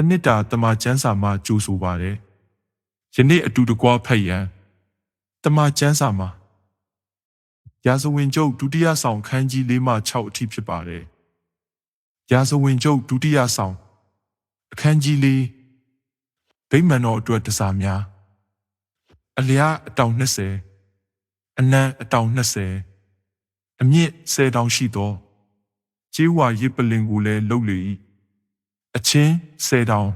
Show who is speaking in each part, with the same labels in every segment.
Speaker 1: တနစ်တာတမချန်းစာမှာကြိုးဆိုပါတယ်ယနေ့အတူတကွဖတ်ရန်တမချန်းစာမှာရာဇဝင်ကျုပ်ဒုတိယဆောင်ခန်းကြီး၄မှ6အထိဖြစ်ပါတယ်ရာဇဝင်ကျုပ်ဒုတိယဆောင်အခန်းကြီး၄ဗိမာန်တော်အတွက်တစားများအလျားအတောင်20အနံအတောင်20အမြင့်10တောင်ရှိသောကျေးဝါရစ်ပလင်ကိုလည်းလှုပ်လေ၏ အချင်း10တောင်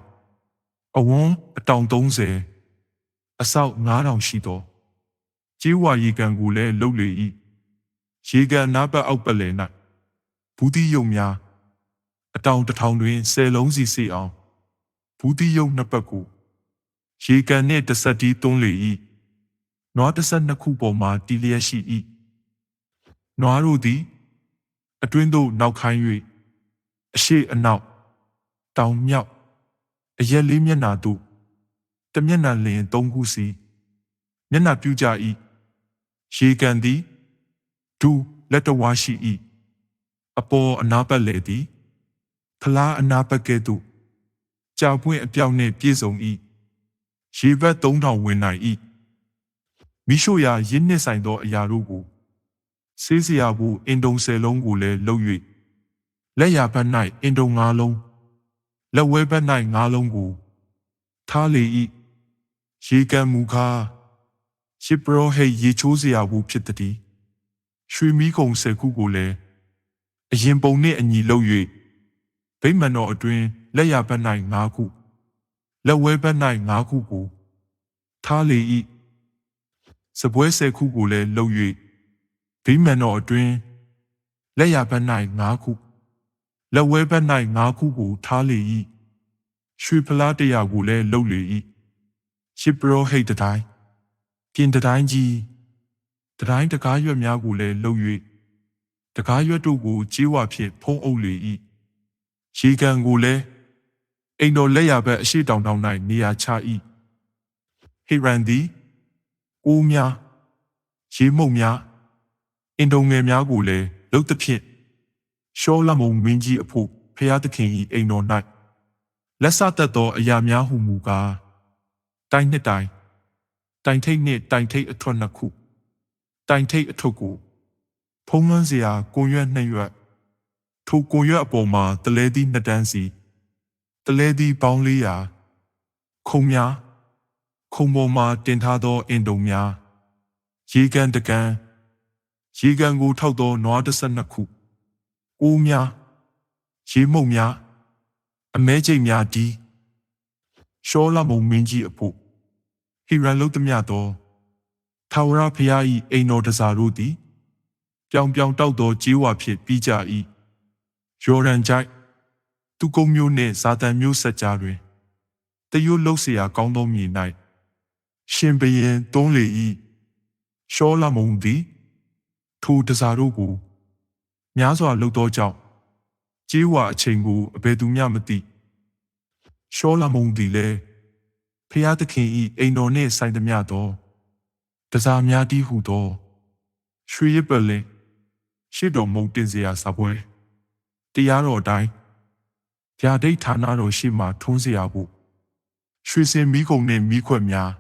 Speaker 1: အဝန်းအတောင်30အဆောက်9တောင်ရှိသောကျေးဝါရေကန်ကိုလည်းလှုပ်လေ၏ရေကန်နားပတ်အောက်ပတ်လည်၌ဘူးတိယုံများအတောင်တစ်ထောင်တွင်10လုံးစီစေအောင်ဘူးတိယုံနှစ်ပတ်ကိုရေကန်နှင့်တစ်ဆက်တီးသွန်းလေ၏နွားတစ်ဆက်နှစ်ခုပေါ်မှတီးလျက်ရှိ၏နွားတို့သည် အတွင်းသို့နောက်ခိုင်း၍အရှိအနောက် တောင်မြောက်အရက်လေးမျက်နှာသို့တစ်မျက်နှာလျင်သုံးခုစီမျက်နှာပြူကြ၏ရေကန်သည်ဒူလက်တော်ဝါရှိ၏အပေါ်အနာပတ်လေသည်ဖလားအနာပတ်ကဲ့သို့ကြာပွင့်အပြောက်နှင့်ပြည့်စုံ၏ရေဘက်3000ဝင်နိုင်၏မိရှုရာရင်းနှစ်ဆိုင်သောအရာတို့ကိုဆေးစရာဘူးအင်တုံဆယ်လုံးကိုလည်းလှုပ်၍လက်ရဘက်၌အင်တုံ၅လုံး လက်ဝဲဘက်၌၅လုံးကိုထားလေ၏ရေကန်မူကားရှစ်ပရောဟိတ်ရေချိုးစရာဘူးဖြစ်သည်ရွှေမီးကုံဆယ်ခုကိုလည်းအရင်ပုံနှင့်အညီလှုပ်၍ဗိမာန်တော်အတွင်းလက်ရဘက်၌၅ခုလက်ဝဲဘက်၌၅ခုကိုထားလေ၏စပွဲဆယ်ခုကိုလည်းလှုပ်၍ဗိမာန်တော်အတွင်းလက်ရဘက်၌၅ခု လက်ဝဲဘက်၌၅ခုကိုထားလေ၏ရွှေဖလားတရာကိုလည်းလှုပ်လေ၏ရှစ်ပရောဟိတ်တတိုင်းပြင်တတိုင်းကြီးတတိုင်းတကားရွက်များကိုလည်းလှုပ်၍တကားရွက်တို့ကိုကြေးဝဖြင့်ဖုံးအုပ်လေ၏ရေကန်ကိုလည်းအိမ်တော်လက်ရဘက်အရှိတောင်တောင်၌နေရာချ၏ဟေရန်သည်ကိုးများရေမုတ်များအင်တုံငယ်များကိုလည်းလှုပ်သဖြင့် ရှောလမုန်မင်းကြီးအဖို့ဖျားသခင်၏အိမ်တော်၌လက်ဆသက်သောအရာများဟုမူကားတိုင်းနှစ်တိုင်းတိုင်ထိတ်နှင့်တိုင်ထိတ်အထွတ်နှစ်ခုတိုင်ထိတ်အထွတ်ကိုဖုံးလွှမ်းစရာကိုရွက်နှစ်ရွက်ထိုကိုရွက်အပေါ်မှာတလဲသီးနှစ်တန်းစီတလဲသီးပေါင်း400ခုံများခုံပေါ်မှာတင်ထားသောအင်တုံများရေကန်တကန်ရေကန်ကိုထောက်သောနွား12ခု အိုးများရေမုတ်များအမဲကျိတ်များဒီရှောလမုံမင်းကြီးအဖို့ဟီရန်လုတ်သမျှသောထာဝရဖျား၏အိမ်တော်တစားတို့သည်ပြောင်ပြောင်တောက်သောကြေးဝါဖြင့်ပြီးကြ၏ယော်ဒန်ကြိုက်သူကုန်းမျိုးနှင့်ဇာတန်မျိုးဆက်ကြားတွင်တယုလှုပ်เสียကောင်းသောမြေ၌ရှင်ဘရင်သုံးလေ၏ရှောလမုန်သည်ထိုတစားတို့ကို များစွာလှုပ်သောကြောင့်ကြေးဝါအချိန်ကိုအဘယ်သူမျှမသိရှောလမုန်သည်လည်းဖျားသခင်၏အိမ်တော်နှင့်ဆိုင်သမျှသောတစားများတည်းဟုသောရွှေရစ်ပလင်ရှေ့တော်မုံတင်စရာစာပွဲတရားတော်အတိုင်းဗျာဒိတ်ဌာနတော်ရှိမှထုံးစရာဖို့ရွှေစင်မိကုံနှင့်မိခွက်များ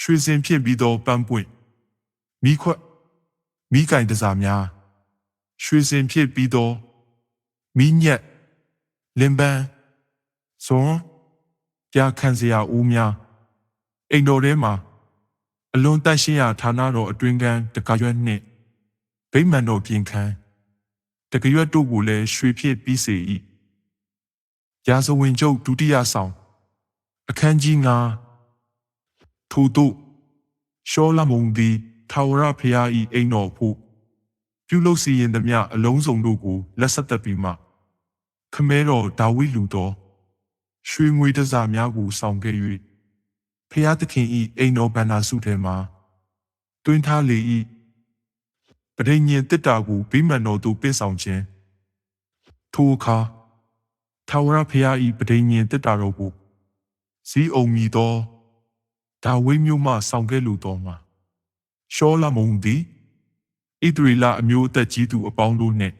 Speaker 1: ရွှေစင်ဖြစ်ပြီးသောပန်းပွင့်မိခွက်မိကင်တစားများ ရွှေစင်ဖြစ်ပြီးသောမိညက်လင်ပန်းဇွန်ပြခန့်စရာဦးများအိမ်တော်ထဲမှာအလွန်တန့်ရှင်းရာဌာနတော်အတွင်းကန်းတကရွက်နှင့်ဗိမာန်တော်ပြင်ခန်းတကရွက်တို့ကိုလည်းရွှေဖြစ်ပြီးစေ၏ရာဇဝင်ကျုပ်ဒုတိယဆောင်အခန်းကြီး9ထို့သို့ရှောလမုန်သည်ထာဝရဘုရား၏အိမ်တော်ဖို့ ပြုလုပ်စီရင်သမျှအလုံးစုံတို့ကိုလက်ဆက်သက်ပြီးမှခမဲတော်ဒါဝိလူတော်ရွှေငွေတစားများကိုဆောင်ခဲ့၍ဖျားသခင်၏အိမ်တော်ဗန္နာစုထဲမှတွင်ထားလေ၏ပဋိညာဉ်တစ်တာကိုဗိမာန်တော်သို့ပြဆောင်ခြင်းထိုအခါထာဝရဘုရား၏ပဋိညာဉ်တစ်တာတော်ကိုဇီးအုံမီသောဒါဝိမျိုးမှဆောင်ခဲ့လိုတော်မှာရှောလမုန်သည် ဣသရေလအမျိုးအသက်ကြီးသူအပေါင်းတို့နှင့်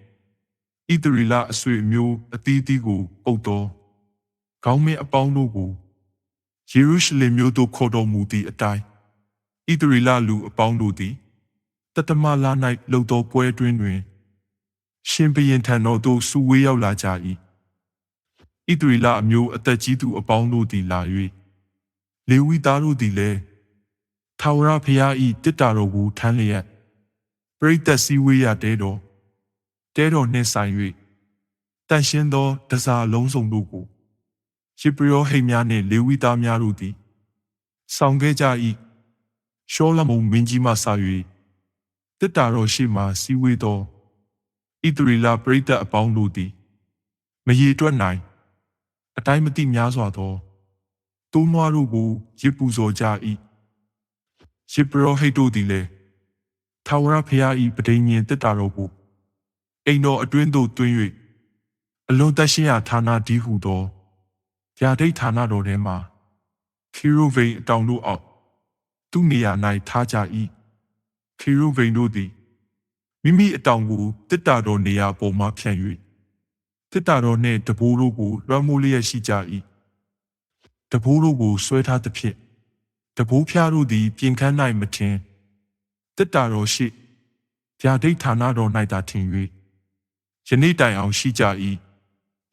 Speaker 1: ဣသရေလအဆွေအမျိုးအသီးသီးကိုပုတ်တော်ခေါင်းမင်းအပေါင်းတို့ကိုယေရုရှလင်မြို့သို့ခေါ်တော်မူသည့်အတိုင်းဣသရေလလူအပေါင်းတို့သည်တတမလာ၌လှုပ်သောပွဲတွင်တွင် ရှင်ဘရင်ထံတော်သို့စုဝေးရောက်လာကြ၏ဣသရေလအမျိုးအသက်ကြီးသူအပေါင်းတို့သည်လာ၍လေဝိသားတို့သည်လည်းထာဝရဘုရား၏တစ်တာတော်ကိုထမ်းလျက် ပရိသတ်စည်းဝေးရတဲတော်တဲတော်နှင့်ဆိုင်၍တန်ရှင်းသောတစားလုံးစုံတို့ကိုရှေပရောဟိတ်များနှင့်လေဝိသားများတို့သည်ဆောင်ခဲ့ကြ၏ရှောလမုန်မင်းကြီးမှစ၍တစ်တာတော်ရှိမှစည်းဝေးသောဣသရေလပရိသတ်အပေါင်းတို့သည်မရေတွက်နိုင်အတိုင်းမသိများစွာသောတိုးနွားတို့ကိုရစ်ပူဇော်ကြ၏ရှေပရောဟိတ်တို့သည်လည်း ထာဝရဘုရား၏ပဋိညာဉ်တစ်တာတော်ကိုအိမ်တော်အတွင်းသို့တွင်၍အလွန်တရှိရာဌာနဒီဟုသောဗျာဒိတ်ဌာနတော်ထဲမှခီရုဗိန်အတောင်တို့အောက်သူနေရာ၌ထားကြ၏ခီရုဗိန်တို့သည်မိမိအတောင်ကိုတစ်တာတော်နေရာပေါ်မှဖြန့်၍တစ်တာတော်နှင့်တဘိုးတို့ကိုလွှမ်းမိုးလျက်ရှိကြ၏တဘိုးတို့ကိုဆွဲထားသဖြင့်တဘိုးဖျားတို့သည်ပြင်ခန်း၌မထင် တစ်တာတော်ရှိဗျာဒိတ်ဌာနတော်၌သာထင်၍ယနေ့တိုင်အောင်ရှိကြ၏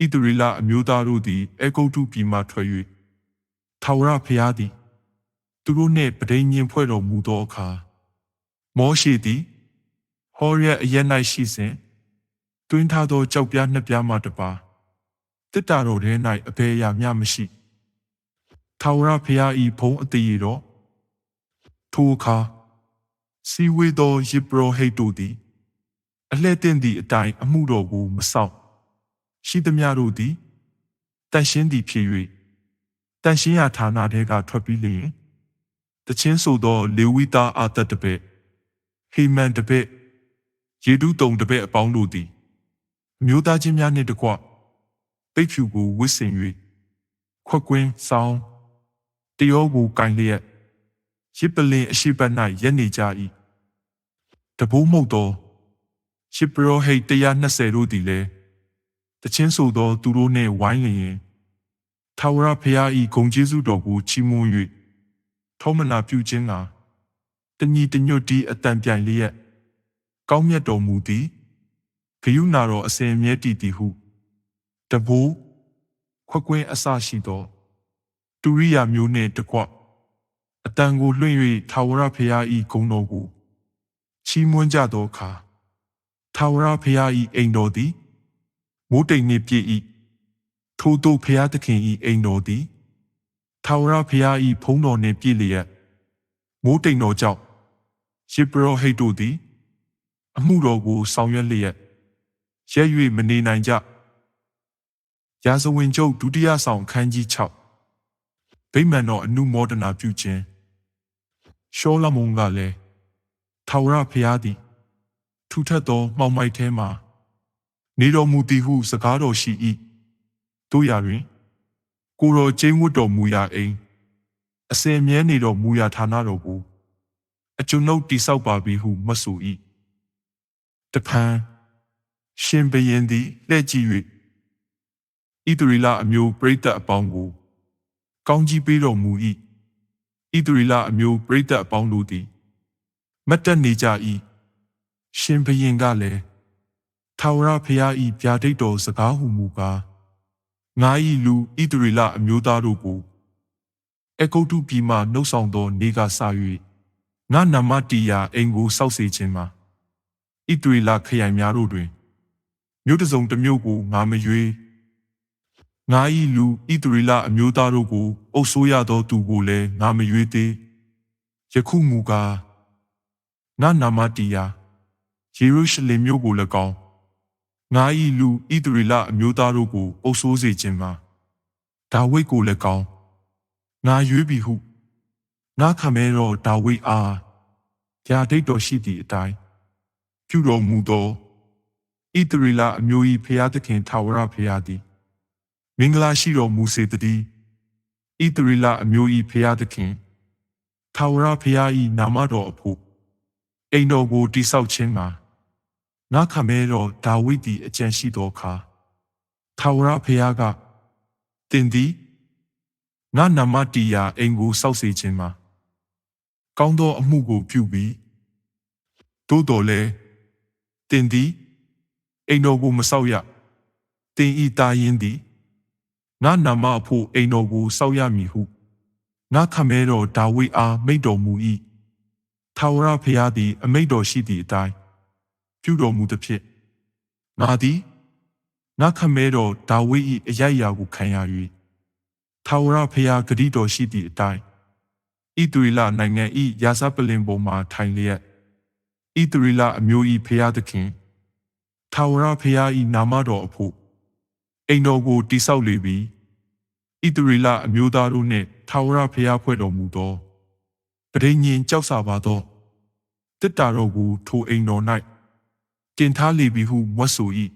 Speaker 1: ဣသရေလအမျိုးသားတို့သည်အေဂုတ်တုပြည်မှထွက်၍ထာဝရဘုရားသည် သူတို့နှင့်ပဋိညာဉ်ဖွဲ့တော်မူသောအခါမောရှေသည်ဟောရအရက်၌ရှိစဉ်တွင်းထားသောကြောက်ပြားနှစ်ပြားမှတပါတစ်တာတော်ထဲ၌အဘယ်အရာမျှမရှိထာဝရဘုရား၏ဘုံအသေးရတော်ထိုအခါ စီဝေသောယေဘရဟိတ်တို့သည်အလှဲ့တင်သည့်အတိုင်းအမှုတော်ကိုမဆောက်ရှိသမျှတို့သည်တန်ရှင်းသည်ဖြစ်၍တန်ရှင်းရာဌာနထဲကထွက်ပြီးလျင်တချင်းဆိုသော လေဝိသားအာတတ်တပည့်ဟေမန်တပည့်ယေဒုတုံတပည့်အပေါင်းတို့သည်အမျိုးသားချင်းများနှင့်တကွပိတ်ဖြူကိုဝစ်ဆင်၍ခွက်ကွင်းဆောင်းတယောကိုကင်လျက် ရစ်ပလင်အရှိပတ်၌ရက်နေကြ၏တဘိုးမှုတ်သောရှစ်ပရောဟိတ်120တို့သည်လည်းတချင်းဆိုသောသူတို့နှင့်ဝိုင်းလျင်ထာဝရဘုရား၏ဂုဏ်ကျေးဇူးတော်ကိုချီးမွမ်း၍ထောမနာပြုခြင်းကတညီတညွတ်တီအတန်ပြိုင်လျက်ကောင်းမြတ်တော်မူသည်ဂယုနာတော်အစဉ်အမြဲတည်တည်ဟုတဘိုးခွက်ကွင်းအစရှိသော တူရိယာမျိုးနှင့်တကွ အတန်ကိုလွှင့်၍ထာဝရဘုရား၏ဂုဏ်တော်ကိုချီးမွမ်းကြသောအခါထာဝရဘုရား၏အိမ်တော်သည်မိုးတိမ်နှင့်ပြည့်၏ထို့သောဘုရားသခင်၏အိမ်တော်သည်ထာဝရဘုရား၏ဖုံးတော်နှင့်ပြည့်လျက်မိုးတိမ်တော်ကြောင့်ယေဘရဟိတ်တို့သည် အမှုတော်ကိုဆောင်ရွက်လျက်ရဲ၍မနေနိုင်ကြရာဇဝင်ကျုပ်ဒုတိယဆောင်ခန်းကြီး6ဗိမာန်တော်အနုမောဒနာပြုခြင်း ရှောလမုန်ကလည်းထာဝရဘုရားသည် ထူထပ်သောမှောင်မိုက်ထဲမှနေတော်မူသည်ဟုစကားတော်ရှိ၏တို့ရာတွင် ကိုတော်ကျင်းဝတ်တော်မူရာအိမ်အစဉ်မြဲနေတော်မူရာဌာနတော်ကိုအကျွန်ုပ်တိဆောက်ပါပြီဟုမဆို၏တဖန်ရှင်ဘရင်သည်လှည့်ကြည့်၍ဣသရေလအမျိုးပရိသတ်အပေါင်းကိုကောင်းကြီးပေးတော်မူ၏ ဣသရေလအမျိုးပရိသတ်အပေါင်းတို့သည်မတ်တက်နေကြ၏ရှင်ဘရင်ကလည်းထာဝရဘုရား၏ဗျာဒိတ်တော်စကားဟုမူကားငါ၏လူဣသရေလအမျိုးသားတို့ကိုအကုတ်တုပြည်မှနှုတ်ဆောင်သောနေကစ၍ငါနာမတီယာအိမ်ကိုစောက်စေခြင်းမှာဣသရေလခရိုင်များတို့တွင်မြို့တစုံတစ်မြို့ကိုငါမရွေး ငါ၏လူဣသရေလအမျိုးသားတို့ကိုအုပ်ဆိုးရသောသူကိုလည်းငါမရွေးသေးယခုမူကားငါနာမတီယာယေရုရှလင်မြို့ကို၎င်းငါ၏လူဣသရေလအမျိုးသားတို့ကိုအုပ်ဆိုးစေခြင်းမှာဒါဝိဒ်ကို၎င်းငါရွေးပြီဟုငါခံမဲတော်ဒါဝိဒ်အားဗျာဒိတ်တော်ရှိသည့်အတိုင်းပြုတော်မူသောဣသရေလအမျိုး၏ဖျားသခင်ထာဝရဘုရားသည် မင်္ဂလာရှိတော်မူစေတည်းဣသရေလအမျိုး၏ဖျားသခင်ထာဝရဘုရား၏နာမတော်အဖို့အိမ်တော်ကိုတိဆောက်ခြင်းမှာငါခမဲတော်ဒါဝိဒ်သည်အကြံရှိသောအခါထာဝရဘုရားကတင်သည်ငါနာမတီယာအိမ်ကိုစောက်စေခြင်းမှာကောင်းသောအမှုကိုပြုပြီးသို့တော်လဲတင်သည်အိမ်တော်ကိုမစောက်ရတင်ဤတာရင်သည် ငါနာမအဖို့အိမ်တော်ကိုစောက်ရမည်ဟုငါခမဲတော်ဒါဝိဒ်အားမိန့်တော်မူ၏ထာဝရဘုရားသည် အမိန့်တော်ရှိသည့်အတိုင်းပြုတော်မူသဖြင့်ငါသည်ငါခမဲတော်ဒါဝိဒ်၏အရိုက်အရာကိုခံရ၍ထာဝရဘုရားဂတိတော်ရှိသည့်အတိုင်းဣသရေလနိုင်ငံ၏ယာစပလင်ပေါ်မှထိုင်လျက်ဣသရေလအမျိုး၏ဘုရားသခင်ထာဝရဘုရား၏နာမတော်အဖို့အိမ်တော်ကိုတိဆောက်လေပြီ ဣသရေလအမျိုးသားတို့နှင့်ထာဝရဘုရားဖွဲ့တော်မူသောပရိညင်ကြောက်စာပါသောတစ်တာတော်ကိုထိုအိမ်တော်၌တင်ထားလေပြီဟုမွတ်ဆို၏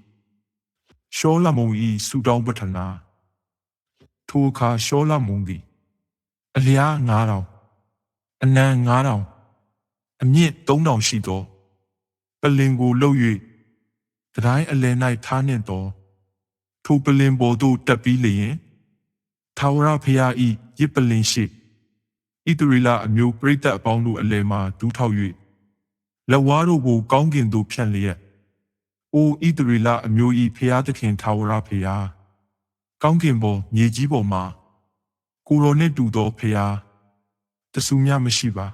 Speaker 1: ရှောလမုန်၏ဆူတောင်းပထနာထိုအခါရှောလမုန်သည်အလျား9000အနံ9000အမြင့်3000ရှိသောပလင်ကိုလှုပ်၍တတိုင်းအလယ်၌ထားနှင့်သောထိုပလင်ပေါ်သို့တက်ပြီးလျင် ထာဝရဘုရား၏ရစ်ပလင်ရှိဣတရီလာအမျိုးပရိသတ်အပေါင်းတို့အလယ်မှဒူးထောက်၍လက်ဝါးတို့ကိုကောင်းကင်သို့ဖြန့်လျက်အိုဣတရီလာအမျိုး၏ဖျားသခင်ထာဝရဖျားကောင်းကင်ပေါ်မြေကြီးပေါ်မှာကိုရောနှင့်တူသောဖျားတဆူမြမရှိပါ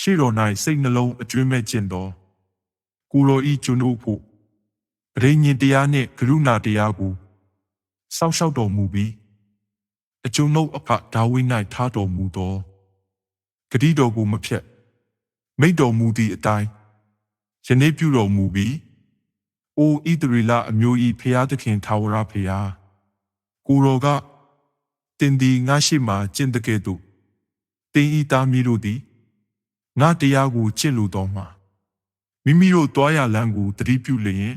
Speaker 1: ရှေ့တော်၌စိတ်နှလုံးအကျွမ်းမဲ့ခြင်းသောကိုရောဤကျွန်တို့ဖို့ပရိညင်တရားနှင့်ကရုဏာတရားကိုစောင့်ရှောက်တော်မူပြီး အကျွန်ုပ်အဖဒါဝိ၌ထားတော်မူသောဂတိတော်ကိုမဖြတ်မိတ်တော်မူသည့်အတိုင်းယနေ့ပြုတော်မူပြီးအိုဣသရေလအမျိုး၏ဖျားသခင်ထာဝရဖျားကိုတော်ကတင်ဒီငါရှိမှကျင့်တကဲ့သို့တင်ဤသားမီးတို့သည်ငါတရားကိုကျင့်လိုတော်မှာမိမိတို့တွားရလမ်းကိုတတိပြုလျင်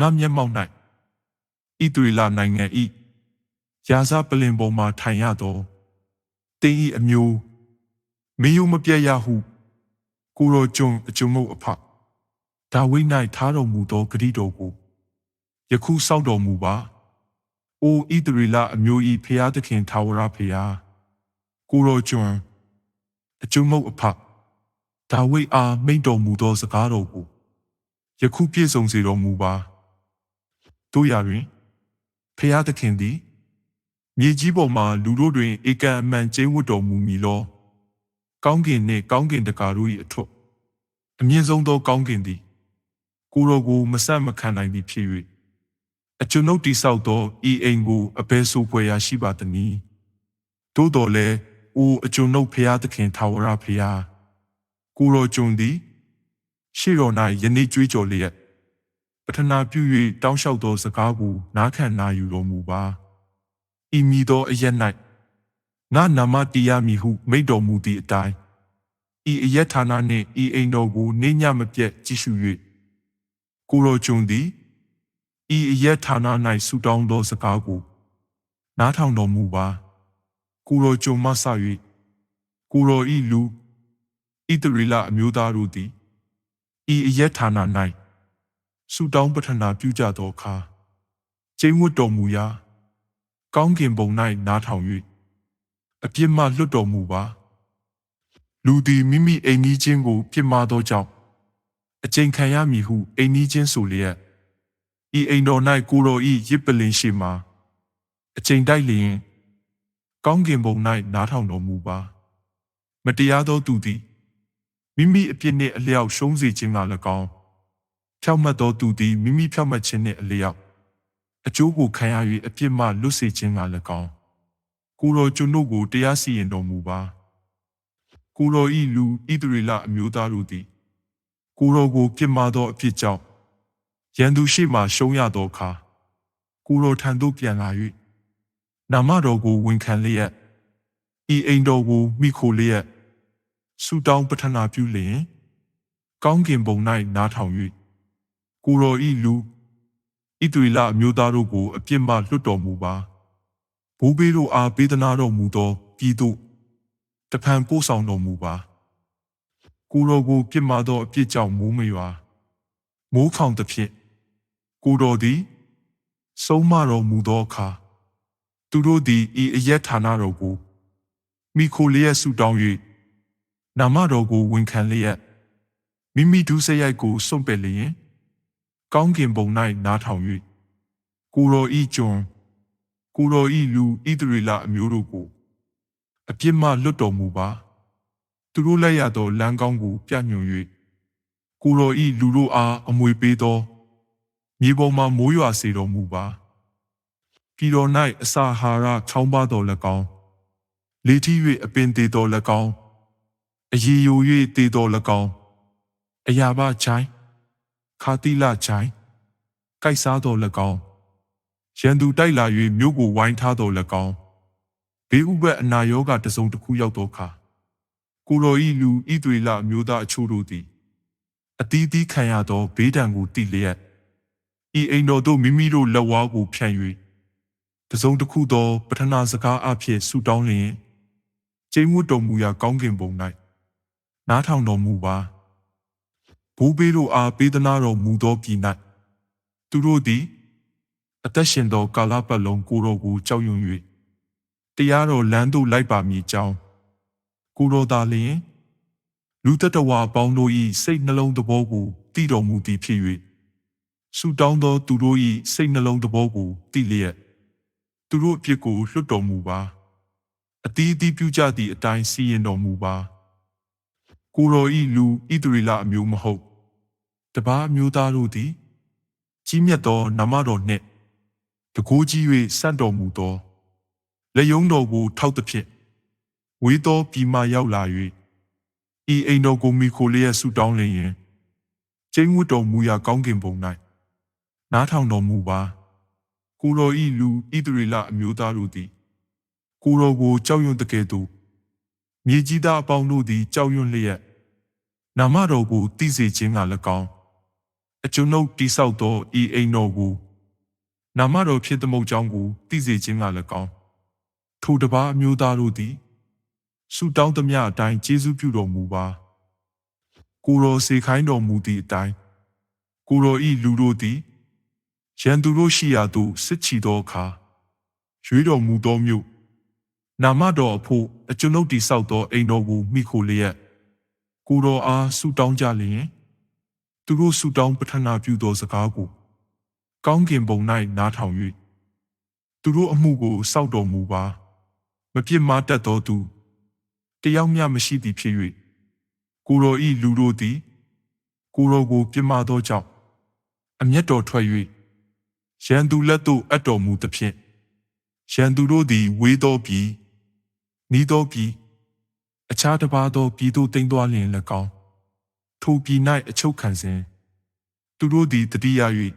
Speaker 1: ငါမျက်မှောက်၌ဣသရေလနိုင်ငံ၏ ရာဇပလင်ပေါ်မှထိုင်ရသောတင်းဤအမျိုးမင်းယုံမပြတ်ရဟုကိုရောကျွန်းအကျုံမုတ်အဖဒါဝိဒ်၌ထားတော်မူသောဂတိတော်ကိုယခုစောက်တော်မူပါအိုဣသရေလအမျိုး၏ဖျားသခင်ထာဝရဖျားကိုရောကျွန်းအကျုံမုတ်အဖဒါဝိဒ်အားမိန့်တော်မူသောစကားတော်ကိုယခုပြည့်စုံစေတော်မူပါတို့ရတွင်ဖျားသခင်သည် မြေကြီးပေါ်မှာလူတို့တွင်ဧကန်အမှန်ကျင်းဝတ်တော်မူမည်လောကောင်းကင်နှင့်ကောင်းကင်တကာတို့၏အထွတ်အမြင့်ဆုံးသောကောင်းကင်သည် ကိုယ်တော်ကိုမဆက်မခံနိုင်သည်ဖြစ်၍အကျွန်ုပ်တိဆောက်သောဤအိမ်ကိုအဘယ်ဆိုဖွယ်ရာရှိပါသနည်းသို့တော်လည်းအိုအကျွန်ုပ်ဖျားသခင်ထာဝရဖျားကိုယ်တော်ကျွန်သည်ရှေ့တော်၌ယနေ့ကြွေးကြော်လျက်ပထနာပြု၍တောင်းလျှောက်သောစကားကိုနားခံနာယူတော်မူပါ ဤမည်သောအရက်၌ငါနာမတရားမည်ဟုမိန့်တော်မူသည့်အတိုင်းဤအရက်ဌာနနှင့်ဤအိမ်တော်ကိုနေညမပြတ်ကြည့်ရှု၍ကိုရောကျွန်သည်ဤအရက်ဌာန၌ဆူတောင်းသောစကားကိုနားထောင်တော်မူပါကိုရောကျွန်မဆ၍ကိုရောဤလူဣတရီလအမျိုးသားတို့သည်ဤအရက်ဌာန၌ဆူတောင်းပထနာပြုကြသောအခါကျင်းဝတ်တော်မူရာ ကောင်းကင်ဘုံ၌နားထောင်၍အပြစ်မှလွတ်တော်မူပါလူသည်မိမိအိမ်ကြီးချင်းကိုပြစ်မှားသောကြောင့်အကျဉ်ခံရမည်ဟုအိမ်ကြီးချင်းဆိုလျက်ဤအိမ်တော်၌ကိုတော်ဤရစ်ပလင်ရှိမှာအကျဉ်တိုက်လျင် ကောင်းကင်ဘုံ၌နားထောင်တော်မူပါ မတရားသောသူသည်မိမိအပြစ်နှင့်အလျောက်ရှုံးစေခြင်းက၎င်းဖြောက်မှတ်သောသူသည်မိမိဖြောက်မှတ်ခြင်းနှင့်အလျောက် အကျိုးကိုခံရ၍အပြစ်မှလွတ်စေခြင်းက၎င်းကိုတော်ကျွန်ုပ်ကိုတရားစီရင်တော်မူပါကိုတော်ဤလူဣသရေလအမျိုးသားတို့သည်ကိုတော်ကိုပြစ်မှားသောအဖြစ်ကြောင့်ရန်သူရှိမှရှုံးရသောအခါကိုတော်ထံသို့ပြန်လာ၍နာမတော်ကိုဝန်ခံလျက်ဤအိမ်တော်ကိုမိခိုလျက်ဆူတောင်းပထနာပြုလျင် ကောင်းကင်ဘုံ၌နားထောင်၍ကိုတော်ဤလူ ဣသွေလအမျိုးသားတို့ကိုအပြစ်မှလွတ်တော်မူပါဘိုးဘေးတို့အားပေးသနာတော်မူသောပြည်သို့တဖန်ပို့ဆောင်တော်မူပါကိုတော်ကိုပြစ်မှားသောအပြစ်ကြောင့်မိုးမရွာမိုးခေါင်သဖြင့်ကိုတော်သည် ဆုံးမတော်မူသောအခါသူတို့သည်ဤအရက်ဌာနတော်ကိုမိခိုလျက်ဆူတောင်း၍နာမတော်ကိုဝန်ခံလျက်မိမိဒုစရိုက်ကိုစွန့်ပယ်လျင် ကောင်းကင်ဘုံ၌နားထောင်၍ကိုရောဤကျွန်ကိုရောဤလူဣသရေလအမျိုးတို့ကိုအပြစ်မှလွတ်တော်မူပါသူတို့လက်ရသောလမ်းကောင်းကိုပြညွှန်၍ကိုရောဤလူတို့အားအမွေပေးသောမြေပေါ်မှမိုးရွာစေတော်မူပါပြည်တော်၌အစာဟာရချောင်းပါတော်၎င်းလေထီ၍အပင်သေးတော်၎င်းအရီယို၍သေးတော်၎င်းအရာဘချိုင်း ခါတိလချိုင်းကြိုက်စားတော်၎င်းရန်သူတိုက်လာ၍မြို့ကိုဝိုင်းထားတော်၎င်းဘေးဥပတ်အနာရောဂါတစုံတစ်ခုရောက်သောအခါကိုတော်ဤလူဤတွေလအမျိုးသားအချို့တို့သည်အတီးတီးခံရသောဘေးဒဏ်ကိုတိလျက်ဤအိမ်တော်တို့မိမိတို့လက်ဝါးကိုဖြန့်၍တစုံတစ်ခုသောပထနာစကားအဖြစ်ဆူတောင်းလျင်ကျိန်းဝတ်တော်မူရာကောင်းကင်ဘုံ၌နားထောင်တော်မူပါ ဘိုးဘေးတို့အားပေးသနာတော်မူသောပြည်၌သူတို့သည်အသက်ရှင်သောကာလပတ်လုံးကိုတော်ကိုကြောက်ရွံ့၍တရားတော်လမ်းသို့လိုက်ပါမည်ကြောင်းကိုတော်သာလျင်လူတတဝါပေါင်းတို့၏စိတ်နှလုံးသဘောကိုတည်တော်မူသည်ဖြစ်၍ဆူတောင်းသောသူတို့၏စိတ်နှလုံးသဘောကိုတည်လျက်သူတို့အပြစ်ကိုလွတ်တော်မူပါအတီးအတီးပြုကြသည့်အတိုင်းစီရင်တော်မူပါ ကိုတော်ဤလူဣသရေလအမျိုးမဟုတ်တပါးအမျိုးသားတို့သည်ကြီးမြတ်သောနာမတော်နှင့်တကိုးကြီး၍စန့်တော်မူသောလက်ယုံတော်ကိုထောက်သဖြင့်ဝေးသောပြည်မှရောက်လာ၍ဤအိမ်တော်ကိုမိခိုလျက်ဆူတောင်းလျင်ကျင်းဝတ်တော်မူရာကောင်းကင်ဘုံ၌နားထောင်တော်မူပါကိုတော်ဤလူဣသရေလအမျိုးသားတို့သည်ကိုတော်ကိုကြောက်ရွံ့တကယ်သို့ မြေကြီးသားအပေါင်းတို့သည်ကြောက်ရွံ့လျက်နာမတော်ကိုသိစေခြင်းက၎င်းအကျွန်ုပ်တိဆောက်သောဤအိမ်တော်ကိုနာမတော်ဖြစ်သမုတ်ကြောင်းကိုသိစေခြင်းက၎င်းထိုတပါးအမျိုးသားတို့သည်ဆုတောင်းသမျှအတိုင်းကျေးဇူးပြုတော်မူပါကိုရောစေခိုင်းတော်မူသည့်အတိုင်းကိုရောဤလူတို့သည်ရန်သူတို့ရှိရာသို့စစ်ချီသောအခါရွေးတော်မူသောမြို့ နာမတော်အဖို့အကျွန်ုပ်တိဆောက်သောအိမ်တော်ကိုမိခိုလျက်ကိုတော်အားဆုတောင်းကြလျင်သူတို့ဆုတောင်းပထနာပြုသောစကားကိုကောင်းကင်ဘုံ၌နားထောင်၍သူတို့အမှုကိုစောက်တော်မူပါမပြစ်မှားတတ်သောသူတယောက်မျှမရှိသည်ဖြစ်၍ကိုတော်ဤလူတို့သည်ကိုတော်ကိုပြစ်မှားသောကြောင့်အမျက်တော်ထွက်၍ရန်သူလက်သို့အပ်တော်မူသဖြင့်ရန်သူတို့သည်ဝေးသောပြ ည်နီးသောပြည်အခြားတစ်ပါးသောပြည်သို့တိမ်သွားလျင်၎င်းထိုပြည်၌အချုပ်ခံစဉ်သူတို့သည်တတိယ၍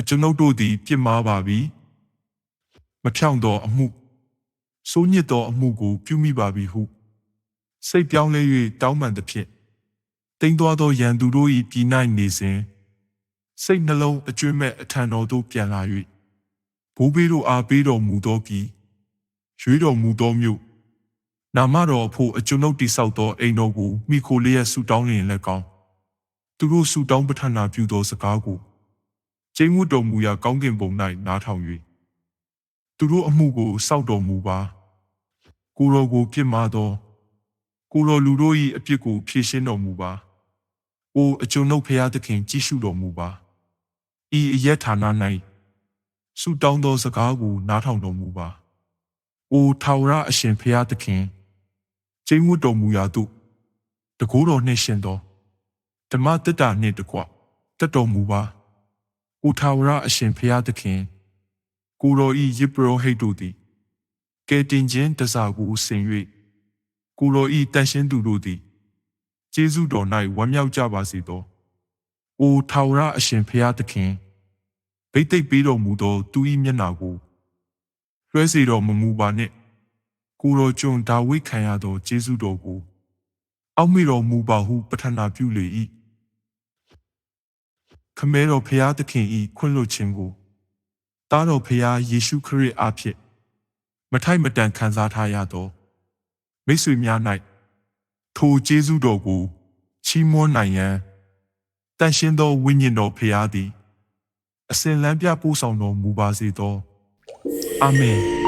Speaker 1: အကျွန်ုပ်တို့သည်ပြစ်မှားပါပြီမဖြောင့်သောအမှုစိုးညစ်သောအမှုကိုပြုမိပါပြီဟုစိတ်ပြောင်းလဲ၍တောင်းပန်သဖြင့်တိမ်သွားသောရန်သူတို့၏ပြည်၌နေစဉ်စိတ်နှလုံးအကျွမ်းမဲ့အထံတော်သို့ပြန်လာ၍ဘိုးဘေးတို့အားပေးတော်မူသောပြည် ရွေးတော်မူသောမြို့နာမတော်အဖို့အကျွန်ုပ်တိဆောက်သောအိမ်တော်ကိုမိခိုလျက်ဆူတောင်းလျင်လည်းကောင်းသူတို့ဆူတောင်းပဋ္ဌာနာပြုသောစကားကိုကျင်းဝတ်တော်မူရာကောင်းကင်ဘုံ၌နားထောင်၍သူတို့အမှုကိုစောက်တော်မူပါကိုတော်ကိုပြစ်မှားသောကိုတော်လူတို့၏အပြစ်ကိုဖြေရှင်းတော်မူပါ။အိုအကျွန်ုပ်ဖျားသခင်ကြည်ရှုတော်မူပါ။ဤအရက်ဌာန၌ဆုတောင်းသောစကားကိုနားထောင်တော်မူပါ။ အိုထာဝရအရှင်ဖျားသခင်ကျင်းဝတ်တော်မူရာသို့တကိုးတော်နှင့်ရှင်သောဓမ္မတတ္တာနှင့်တကွတက်တော်မူပါ။အိုထာဝရအရှင်ဖျားသခင်ကိုတော်ဤယေဘရဟိတ်တို့သည်ကဲတင်ခြင်းတစားကိုဆင်၍ကိုတော်ဤတန်ရှင်းသူတို့သည်ကျေးဇူးတော်၌ဝမ်းမြောက်ကြပါစေသော။အိုထာဝရအရှင်ဖျားသခင်ဗိတ်သိက်ပေးတော်မူသောသူ၏မျက်နာကို လွှဲစေတော်မမူပါနှင့်။ကိုတော်ကျွန်ဒါဝိခံရသောကျေးဇူးတော်ကိုအောက်မေ့တော်မူပါဟုပထနာပြုလေ၏။ခမဲတော်ဖျားသခင်၏ခွင့်လွှတ်ခြင်းကိုတားတော်ဖျားယေရှုခရစ်အားဖြင့်မထိုက်မတန်ခံစားထားရသောမိတ်ဆွေများ၌ထိုကျေးဇူးတော်ကိုချီးမွမ်းနိုင်ရန်တန်ရှင်းသောဝိညာဉ်တော်ဖရာသည်အစဉ်လန်းပြပို့ဆောင်တော်မူပါစေသော အာမင်